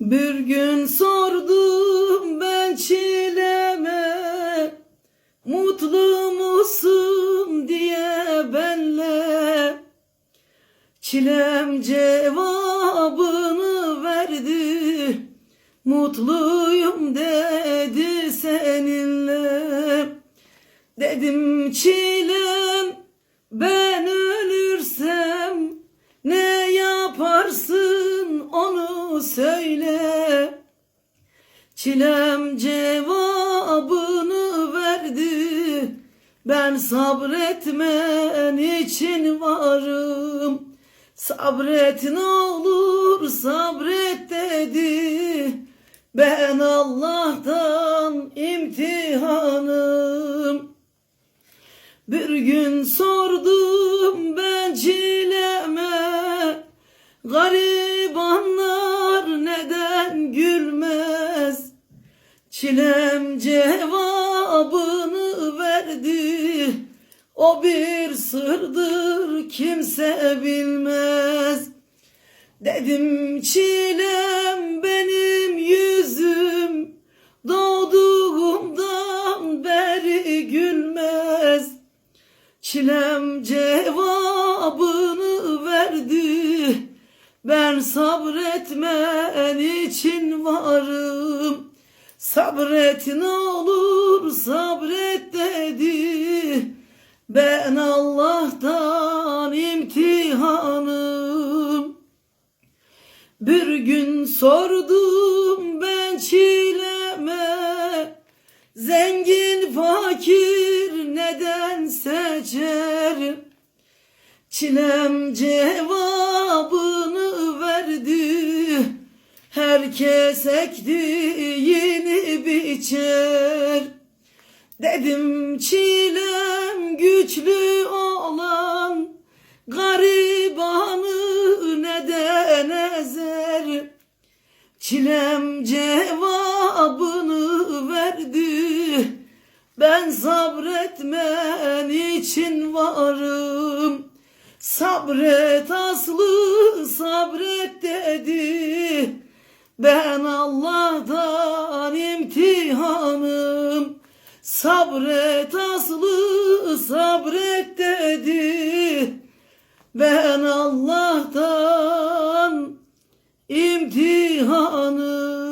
Bir gün sordum ben çileme Mutlu musun? diye benle. Çilem cevabını verdi Mutluyum dedi seninle. Dedim çilem ben Çilem cevabını verdi. Ben sabretmen için varım. Sabret ne olur sabret dedi. Ben Allah'tan imtihanım. Bir gün sordum ben çileme. Garibanlar Çilem cevabını verdi. O bir sırdır kimse bilmez. Dedim çilem benim yüzüm Doğduğumdan beri gülmez. Çilem cevabını verdi. Ben sabretmen için varım Sabret ne olur sabret dedi. Ben Allah'tan imtihanım. Bir gün sordum ben çileme Zengin fakir neden seçer? Çilem cevabını verdi. Herkes ektiğini biçer Dedim çilem güçlü olan Garibanı neden ezer? Çilem cevabını verdi. Ben sabretmen için varım. Sabret aslı sabret dedi. Ben Allah'tan cihanım Sabret aslı sabret dedi. Ben Allah'tan imtihanım.